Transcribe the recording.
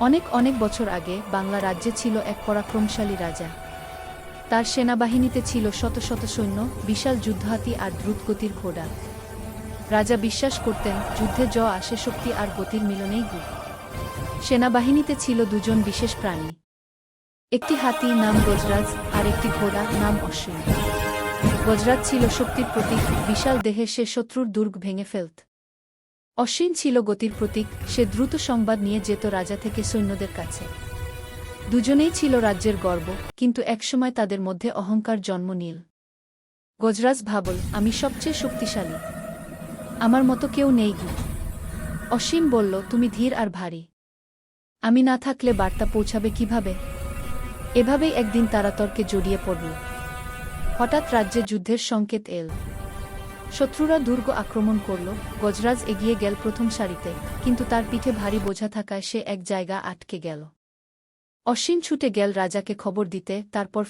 অনেক অনেক বছর আগে বাংলা রাজ্যে ছিল এক পরাক্রমশালী রাজা। তার সেনাবাহিনীতে ছিল শত শত সৈন্য, বিশাল যুদ্ধহাতি আর দ্রুতগতির ঘোড়া। রাজা বিশ্বাস করতেন, যুদ্ধে জ আসে শক্তি আর গতির মিলনেই গুণ। সেনাবাহিনীতে ছিল দুজন বিশেষ প্রাণী। একটি হাতি নাম গজরাজ আর একটি ঘোড়া নাম অশ্বিন। গজরাজ ছিল শক্তির প্রতীক, বিশাল দেহে সে শত্রুর দুর্গ ভেঙে ফেলত। অশ্বিন ছিল গতির প্রতীক, সে দ্রুত সংবাদ নিয়ে যেত রাজা থেকে সৈন্যদের কাছে। দুজনেই ছিল রাজ্যের গর্ব, কিন্তু একসময় তাদের মধ্যে অহংকার জন্ম নীল। গজরাজ ভাবল, আমি সবচেয়ে শক্তিশালী। আমার মতো কেউ নেই গি অসীম বলল, তুমি ধীর আর ভারী। আমি না থাকলে বার্তা পৌঁছাবে কীভাবে? এভাবেই একদিন তারা তর্কে জড়িয়ে পড়ল। হঠাৎ রাজ্যে যুদ্ধের সংকেত এল। শত্রুরা দুর্গ আক্রমণ করল, গজরাজ এগিয়ে গেল প্রথম সারিতে, কিন্তু তার পিঠে ভারী বোঝা থাকায় সে এক জায়গা আটকে গেল। অশ্বিন ছুটে গেল রাজাকে খবর দিতে, তারপর